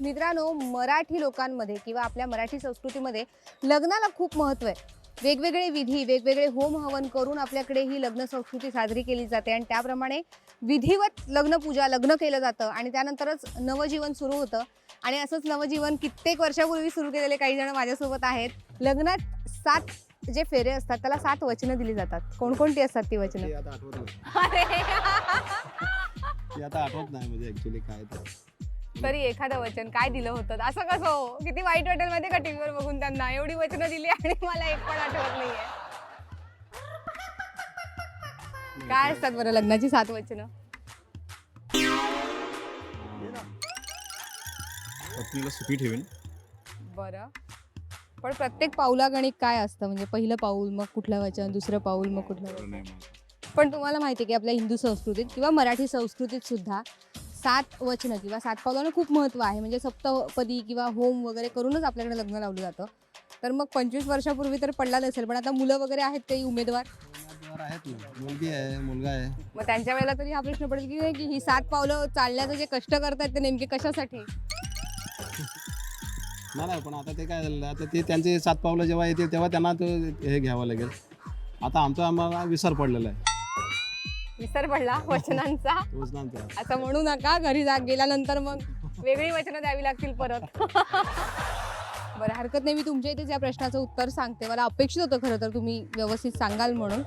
मित्रांनो मराठी लोकांमध्ये किंवा आपल्या मराठी संस्कृतीमध्ये लग्नाला खूप महत्त्व आहे. वेगवेगळे विधी वेगवेगळे होम हवन करून आपल्याकडे ही लग्न संस्कृती साजरी केली जाते आणि त्याप्रमाणे विधिवत लग्नपूजा लग्न केलं जातं आणि त्यानंतरच नवजीवन सुरू होतं. आणि असंच नवजीवन कित्येक वर्षापूर्वी सुरू केलेले काही जण माझ्यासोबत आहेत. लग्नात सात जे फेरे असतात त्याला सात वचनं दिली जातात. कोणकोणती असतात ती वचनं? आता आठवत नाही. म्हणजे काय तरी एखादं वचन काय दिलं होतं? असं कसं हो? किती वाईट वाटेल माहिती का टीव्हीवर बघून त्यांना? एवढी वचनं दिली आणि मला एक पण आठवत नाहीये. काय असतात बरं लग्नाची सात वचनं? पत्नीला सुखी ठेवीन. बरं. पण प्रत्येक पाऊलागणिक काय असतं? म्हणजे पहिलं पाऊल मग कुठलं वचन दुसरं पाऊल मग कुठलं वचन. पण तुम्हाला माहिती आहे की आपल्या हिंदू संस्कृतीत किंवा मराठी संस्कृतीत सुद्धा सात वचनं किंवा सात पावलांना खूप महत्त्व आहे. म्हणजे सप्तपदी किंवा होम वगैरे करूनच आपल्याकडे लग्न लावलं जातं. तर मग पंचवीस वर्षापूर्वी तर पडला नसेल पण आता मुलं वगैरे आहेत काही उमेदवार? आहेत मुलगी आहे मुलगा आहे. मग त्यांच्या वेळेला तरी हा प्रश्न पडेल की नाही की ही सात पावलं चालण्याचं जे कष्ट करतायत ते नेमके कशासाठी? नाही नाही पण आता ते काय झालं आता ते त्यांचे सात पावलं जेव्हा येतील तेव्हा त्यांना तो हे घ्यावं लागेल. आता आमचा आम्हाला विसर पडलेला आहे. विसर पडला वचनांचा. असं म्हणू नका घरी जा गेल्यानंतर मग वेगळी वचनं द्यावी लागतील परत. बरं हरकत नाही मी तुमच्या इथेच या प्रश्नाचं उत्तर सांगते. मला अपेक्षित होतं खरं तर तुम्ही व्यवस्थित सांगाल म्हणून.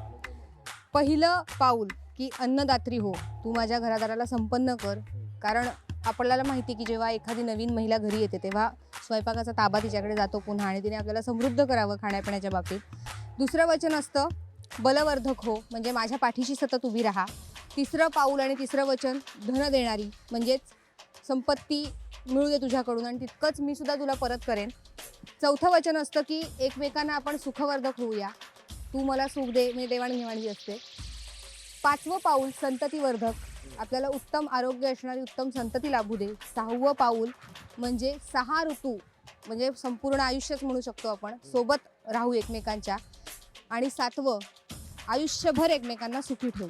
पहिलं पाऊल की अन्नदात्री हो. तू माझ्या घरादाराला संपन्न कर. कारण आपल्याला माहिती की जेव्हा एखादी नवीन महिला घरी येते तेव्हा स्वयंपाकाचा ताबा तिच्याकडे जातो पुन्हा आणि तिने आपल्याला समृद्ध करावं खाण्यापिण्याच्या बाबतीत. दुसरं वचन असतं बलवर्धक हो म्हणजे माझ्या पाठीशी सतत उभी राहा. तिसरं पाऊल आणि तिसरं वचन धन देणारी म्हणजेच संपत्ती मिळू दे तुझ्याकडून आणि तितकंच मी सुद्धा तुला परत करेन. चौथं वचन असतं की एकमेकांना आपण सुखवर्धक होऊया. तू मला सुख दे मी देवाणघेवाणी असते. पाचवं पाऊल संततीवर्धक. आपल्याला उत्तम आरोग्य असणारी उत्तम संतती लाभू दे. सहावं पाऊल म्हणजे सहा ऋतू म्हणजे संपूर्ण आयुष्यच म्हणू शकतो आपण सोबत राहू एकमेकांच्या. आणि सातवं आयुष्यभर एकमेकांना सुखी ठेवू.